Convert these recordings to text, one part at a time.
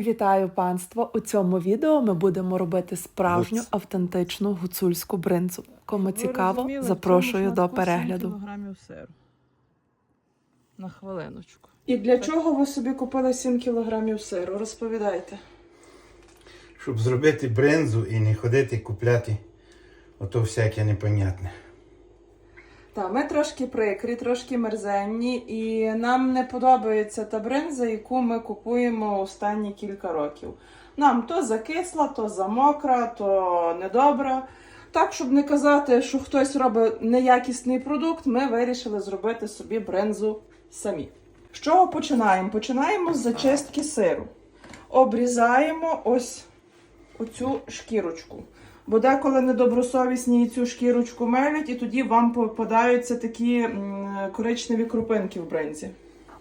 Вітаю панство! У цьому відео ми будемо робити справжню Гуц. автентичну гуцульську бринзу. Кому Ви цікаво, розуміли, запрошую до перегляду. сиру. На хвилиночку. І для чого ви собі купили 7 кілограмів сиру? Розповідайте. Щоб зробити брензу і не ходити купляти ото всяке непонятне. Так, ми трошки прикрі, трошки мерзенні, і нам не подобається та бринза, яку ми купуємо останні кілька років. Нам то закисла, то замокра, то недобра. Так, щоб не казати, що хтось робить неякісний продукт, ми вирішили зробити собі бринзу самі. З чого починаємо? Починаємо з зачистки сиру. Обрізаємо ось оцю шкірочку. Бо деколи недобросовісні і цю шкірочку мелять, і тоді вам попадаються такі коричневі крупинки в бринзі.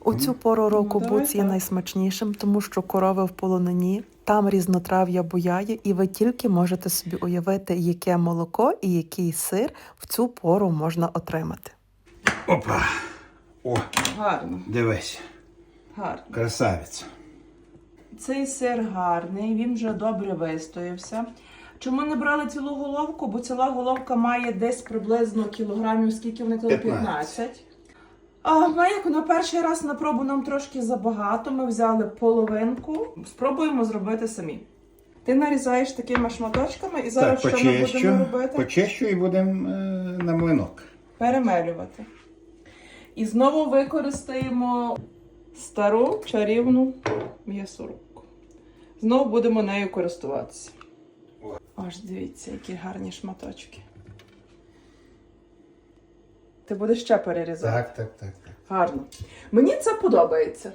У цю пору року Ну, буц є так. найсмачнішим, тому що корови в полонині, там різнотрав'я буяє, і ви тільки можете собі уявити, яке молоко і який сир в цю пору можна отримати. Опа! О, Гарно, дивись, гарно. красавець. Цей сир гарний, він вже добре вистоявся. Чому не брали цілу головку? Бо ціла головка має десь приблизно кілограмів, скільки вони казали? 15. 15. А ми як на перший раз на пробу нам трошки забагато. Ми взяли половинку. Спробуємо зробити самі. Ти нарізаєш такими шматочками і зараз так, що ми будемо робити? почищу і будемо е, на млинок. Перемелювати. І знову використаємо стару чарівну м'ясорубку. Знову будемо нею користуватися. Аж дивіться, які гарні шматочки. Ти будеш ще перерізати. Так, так, так, так. Гарно. Мені це подобається.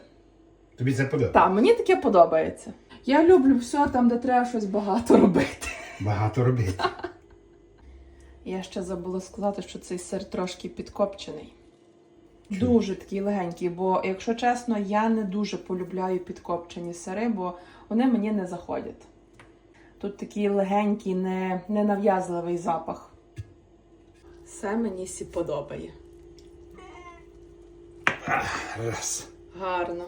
Тобі це подобається? Так, мені таке подобається. Я люблю все там, де треба щось багато робити. Багато робити. Я ще забула сказати, що цей сир трошки підкопчений. Чому? Дуже такий легенький, бо, якщо чесно, я не дуже полюбляю підкопчені сири, бо вони мені не заходять. Тут такий легенький, не, ненав'язливий запах. Все мені сі подобає. Раз. Гарно.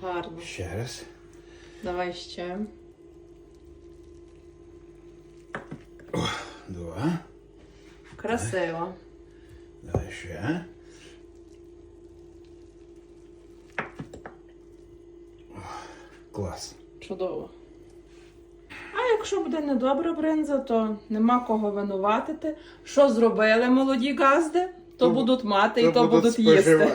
Гарно. Ще раз. Давай ще. Два. Красиво. Давай ще. Клас. Чудово. Якщо буде недобра бринза, то нема кого винуватити. Що зробили молоді газди, то То- будуть мати і То то будуть їсти.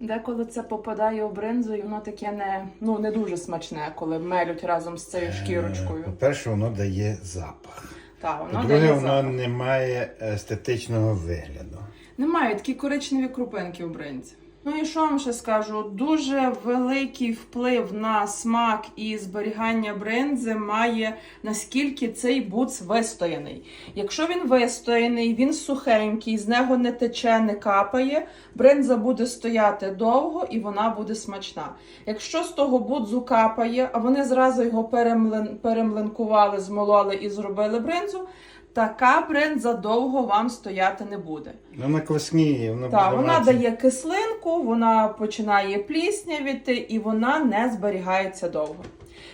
Деколи це попадає у бринзу, і воно таке не, ну, не дуже смачне, коли мелють разом з цією Е, шкірочкою. По-перше, воно дає запах. Так, воно По-друге, дає воно запах. не має естетичного вигляду. Немає такі коричневі крупинки в бринзі. Ну і що вам ще скажу? Дуже великий вплив на смак і зберігання бринзи має наскільки цей буц вистояний. Якщо він вистояний, він сухенький, з нього не тече, не капає, бринза буде стояти довго і вона буде смачна. Якщо з того будзу капає, а вони зразу його перемлен, перемлинкували, змололи і зробили бринзу, така бринза довго вам стояти не буде. Вона квасніє, воно Так, буде вона дає кислинку, вона починає пліснявіти і вона не зберігається довго.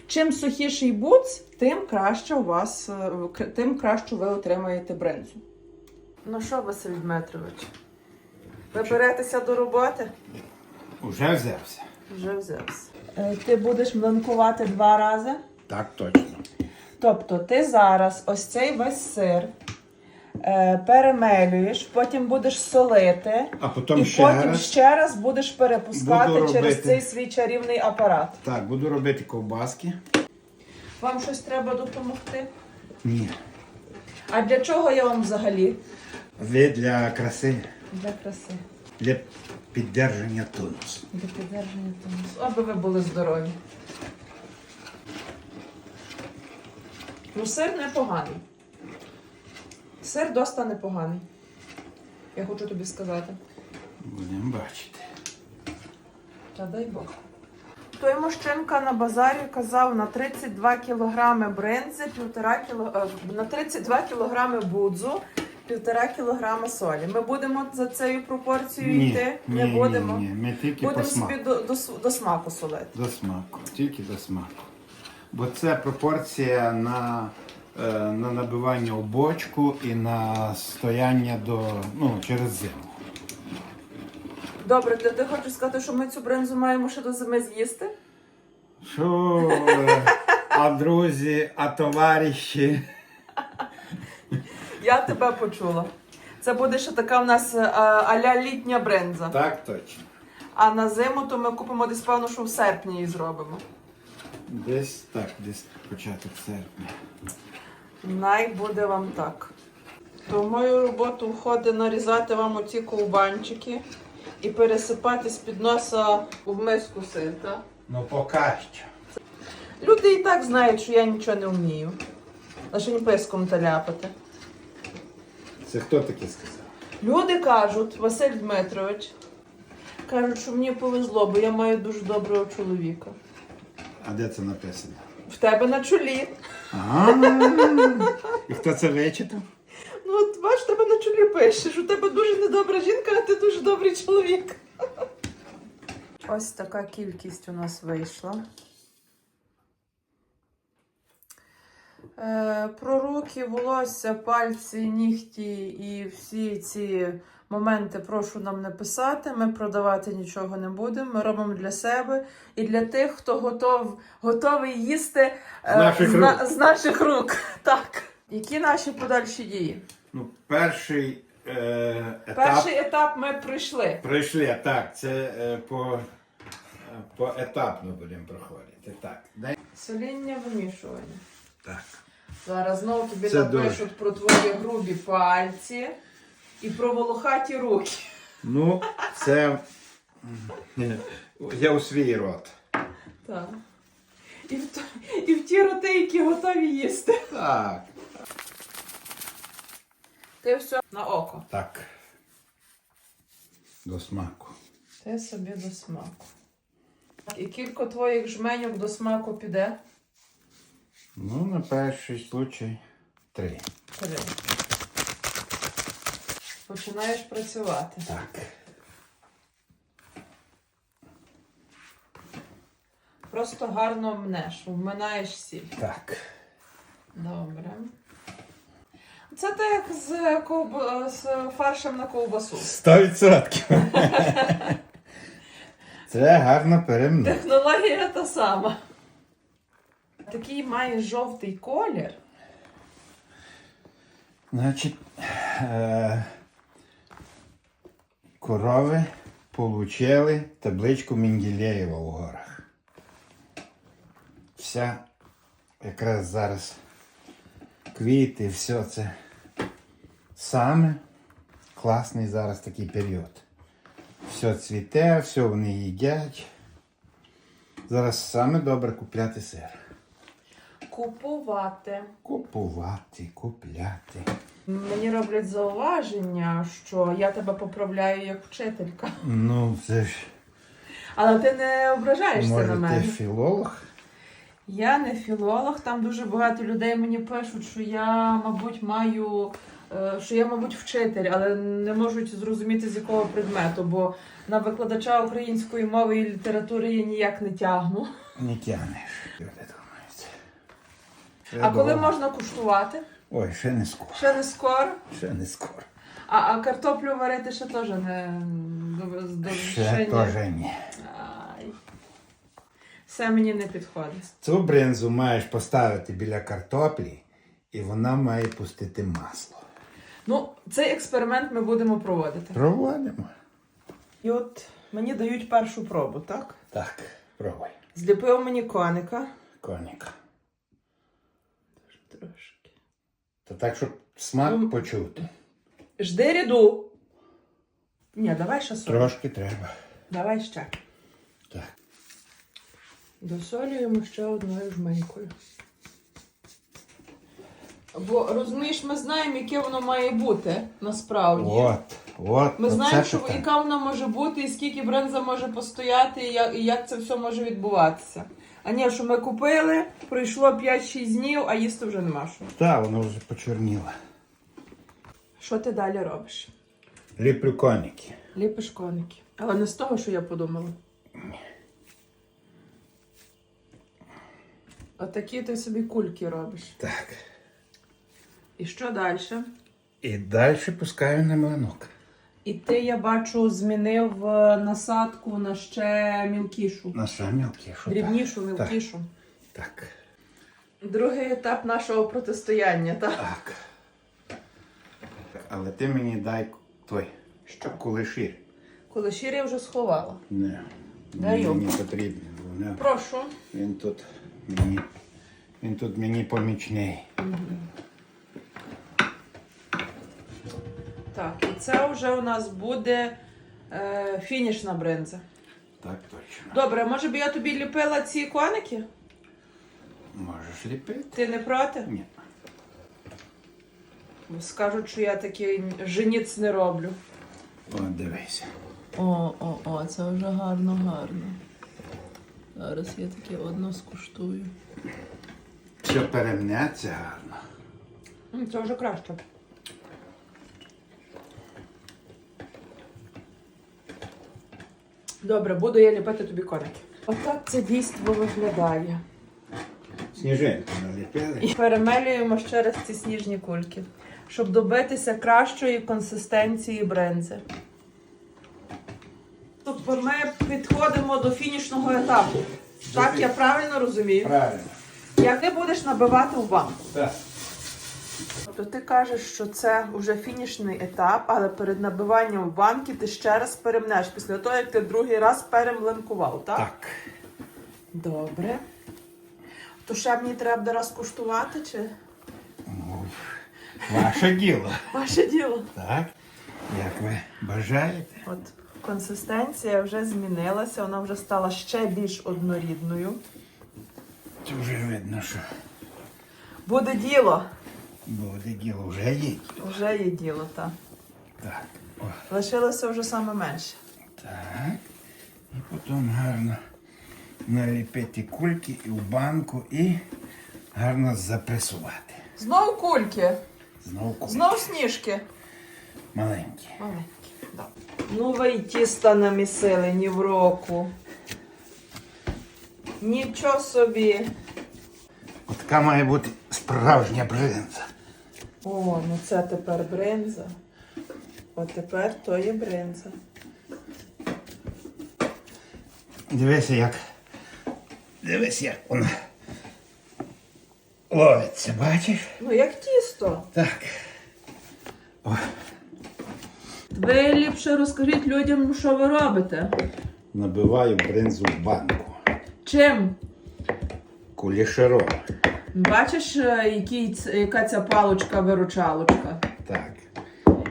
Чим сухіший буц, тим краще у вас, е, тим краще ви отримаєте бринзу. Ну що, Василь Дмитрович, ви беретеся до роботи? Уже взявся. Вже взявся. Е, Ти будеш млинкувати два рази. Так точно. Тобто ти зараз ось цей весь сир е, перемелюєш, потім будеш солити. А потім і ще потім раз. ще раз будеш перепускати Буду через робити. цей свій чарівний апарат. Так, буду робити ковбаски. Вам щось треба допомогти? Ні. А для чого я вам взагалі? Ви для краси, Для краси, для піддержання тонусу. для підтвердження тонусу. Аби ви були здорові. Ну, сир непоганий. Сир доста непоганий. Я хочу тобі сказати. Будемо бачити. Та дай Бог. Той мужчинка на базарі казав на 32 кілограми бринзи, півтора кіло... е, на 32 кілограми будзу Півтора кілограма солі. Ми будемо за цією пропорцією йти. Не ні, будемо. Ні, ні, ми тільки Будемо по смаку. собі до, до, с- до смаку солити. До смаку, тільки до смаку. Бо це пропорція на, е, на набивання у бочку і на стояння до, ну, через зиму. Добре, ти, ти хочеш сказати, що ми цю бринзу маємо ще до зими з'їсти? Що, е, а друзі, а товариші. Я тебе почула. Це буде ще така в нас е, а-ля літня бринза. Так точно. А на зиму то ми купимо десь певно, що в серпні її зробимо. Десь так, десь початок серпня. Най буде вам так. То в мою роботу входить нарізати вам оці ковбанчики і пересипати з-під носа в миску сир, так? Ну, поки що. Люди і так знають, що я нічого не вмію. Лише писком та ляпати. Це хто таке сказав? Люди кажуть, Василь Дмитрович, кажуть, що мені повезло, бо я маю дуже доброго чоловіка. А де це написано? В тебе на чолі. Ага. І хто це вичитав? Ну, от бач, в тебе на чолі пишеш, у тебе дуже недобра жінка, а ти дуже добрий чоловік. Ось така кількість у нас вийшла. Про руки, волосся, пальці, нігті і всі ці моменти прошу нам не писати. Ми продавати нічого не будемо. Ми робимо для себе і для тих, хто готов, готовий їсти е, З наших з, рук. з наших рук. Так. Які наші подальші дії? Ну, перший е, етап. Перший етап ми пройшли. Пройшли, так, це е, по, е, поетапно будемо проходити. Так. Соління вимішування. Так. Зараз знову тобі Це напишуть дуже. про твої грубі пальці і про волохаті руки. Ну, це я у свій рот. Так. І в, т- і в ті роти, які готові їсти. Так. Ти все на око. Так. До смаку. Ти собі до смаку. І кілька твоїх жменьок до смаку піде. Ну, на перший случай три. Три. Починаєш працювати. Так. Просто гарно мнеш, вминаєш сіль. Так. Добре. Це так як з, ковб... з фаршем на ковбасу. Сто відсотків. Це гарно перемнути. Технологія та сама. Такий має жовтий колір. Значить, е- корови получили табличку Менделєєва у горах. Вся якраз зараз квіти, все це саме класний зараз такий період. Все цвіте, все вони їдять. Зараз саме добре купляти сир. Купувати. Купувати, купляти. Мені роблять зауваження, що я тебе поправляю як вчителька. Ну, це ж. Але ти не ображаєшся Може, на ти мене. філолог? Я не філолог, там дуже багато людей мені пишуть, що я, мабуть, маю. е, Що я, мабуть, вчитель, але не можуть зрозуміти з якого предмету, бо на викладача української мови і літератури я ніяк не тягну. Не тягнеш. А коли можна куштувати? Ой, ще не скоро. Ще не скоро. Ще не скоро. А, а картоплю варити ще теж не до, ще теж ні. Ай. Все мені не підходить. Цю бринзу маєш поставити біля картоплі, і вона має пустити масло. Ну, цей експеримент ми будемо проводити. Проводимо. І от мені дають першу пробу, так? Так, пробуй. Зліпив мені коника. Коніка. Трошки. Та так, щоб смак Ну, почути. Жди ряду. Ні, давай ще соль. Трошки треба. Давай ще. Так. Досолюємо ще одною жменькою. Бо розумієш, ми знаємо, яке воно має бути насправді. От, от. Ми знаємо, що, питання. яка вона може бути, і скільки бренза може постояти, і як, і як це все може відбуватися. А ні, що ми купили, пройшло 5-6 днів, а їсти вже нема що. Так, воно вже почорніло. Що ти далі робиш? Ліплю коники. Ліпиш коники. Але не з того, що я подумала. Отакі ти собі кульки робиш. Так. І що далі? І далі пускаю на млинок. І ти, я бачу, змінив е, насадку на ще мілкішу. На ще мілкішу. Дрібнішу, так. мілкішу. Так. Другий етап нашого протистояння, так? Так. Але ти мені дай той, що кулешір. Щир я вже сховала. Не. Даю. Мені потрібно. бо не- Прошу. Він тут мені. Він тут мені помічний. Так, і це вже у нас буде е, фінішна бринза. Так точно. Добре, може б я тобі ліпила ці коники? Можеш ліпити? Ти не проти? Ні. Бо скажуть, що я такий женіц не роблю. О, дивися. О, о, о, це вже гарно, гарно. Зараз я таке одно скуштую. Все перемнеться гарно. М, Це вже краще. Добре, буду я ліпити тобі коники. Отак це дійство виглядає. Сніжинку наліпили. І перемелюємо ще раз ці сніжні кульки, щоб добитися кращої консистенції брензи. Тобто ми підходимо до фінішного етапу. Так, я правильно розумію? Правильно. Як ти будеш набивати в банку? Так. Тобто ти кажеш, що це вже фінішний етап, але перед набиванням банки ти ще раз перемнеш після того, як ти другий раз перемлинкував, так? Так. Добре. То ще мені треба буде раз куштувати, чи Ваше діло. ваше діло? Так. Як ви бажаєте? От консистенція вже змінилася, вона вже стала ще більш однорідною. Це вже видно, що Буде діло. Буде діло вже є. Вже є діло, так. Так. О, Лишилося вже саме менше. так. І потім гарно наліпити кульки і в банку і гарно запресувати. Знову кульки, Знову кульки. знову сніжки. Маленькі. Маленькі. Да. Ну ви й тіста намісили ні в року. Нічого собі. Така має бути справжня бринза. О, ну це тепер бринза. От тепер то є бринза. Дивися, як. Дивись, як вона ловиться, бачиш? Ну як тісто. Так. О, Ви ліпше розкажіть людям, що ви робите. набиваю бринзу в банку. Чим? Кулішером. Бачиш, е, який, яка ця паличка-виручалочка? Так.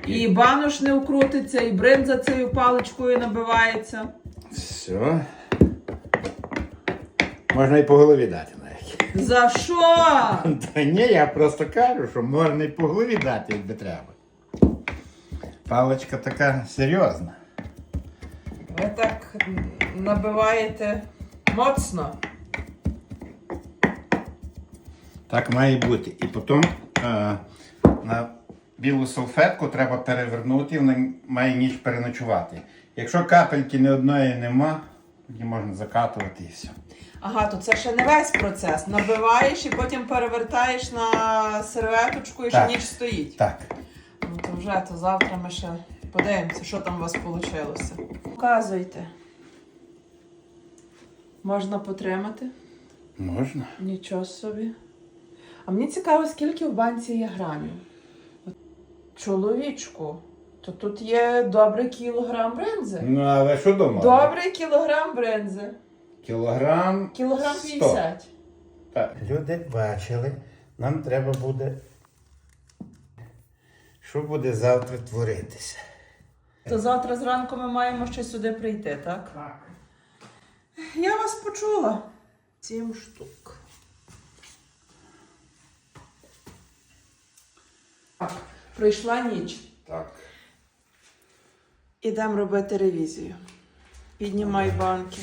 І банош не вкрутиться, і бринза цією паличкою набивається. Все. Можна і по голові дати навіть. За що? Та ні, я просто кажу, що можна і по голові дати, якби треба. Паличка така серйозна. Ви так набиваєте моцно. Так має бути. І потім е, на білу салфетку треба перевернути, вона має ніч переночувати. Якщо капельки ні одної нема, тоді можна закатувати і все. Ага, то це ще не весь процес. Набиваєш і потім перевертаєш на серветочку і ще Так. ніч стоїть. Так. Ну то вже, то завтра ми ще подивимося, що там у вас вийшло. Показуйте. Можна потримати? Можна. Нічого собі. А мені цікаво, скільки в банці є грамів. Чоловічку, то тут є добрий кілограм бринзи. Ну, а ви що думали? Добрий кілограм бринзи. Кілограм. Кілограм 50. Так. Люди бачили, нам треба буде. Що буде завтра творитися? То завтра зранку ми маємо ще сюди прийти, так? Так. Я вас почула. Сім штук. Так, пройшла ніч. Так. Ідемо робити ревізію. Піднімай банки.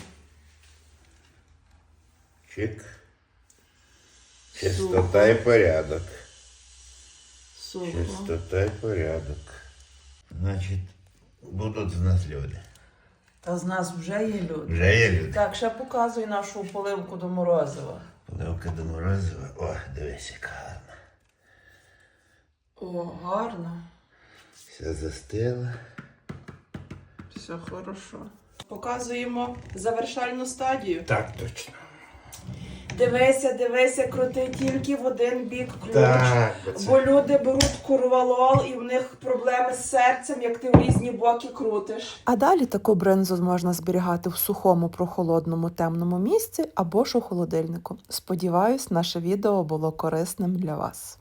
Чик. Чистота і порядок. Супер. Чистота і порядок. Значить, будуть з нас люди. Та з нас вже є люди. Вже є люди. Так, ще показуй нашу поливку до морозива. Поливка до морозива. О, дивись, яка гарна. О, гарно. Все застила. Все хорошо. Показуємо завершальну стадію. Так, точно. Дивися, дивися, крути тільки в один бік ключ. Так, бо Бо люди беруть курвалол і в них проблеми з серцем, як ти в різні боки крутиш. А далі таку бринзу можна зберігати в сухому, прохолодному, темному місці або ж у холодильнику. Сподіваюсь, наше відео було корисним для вас.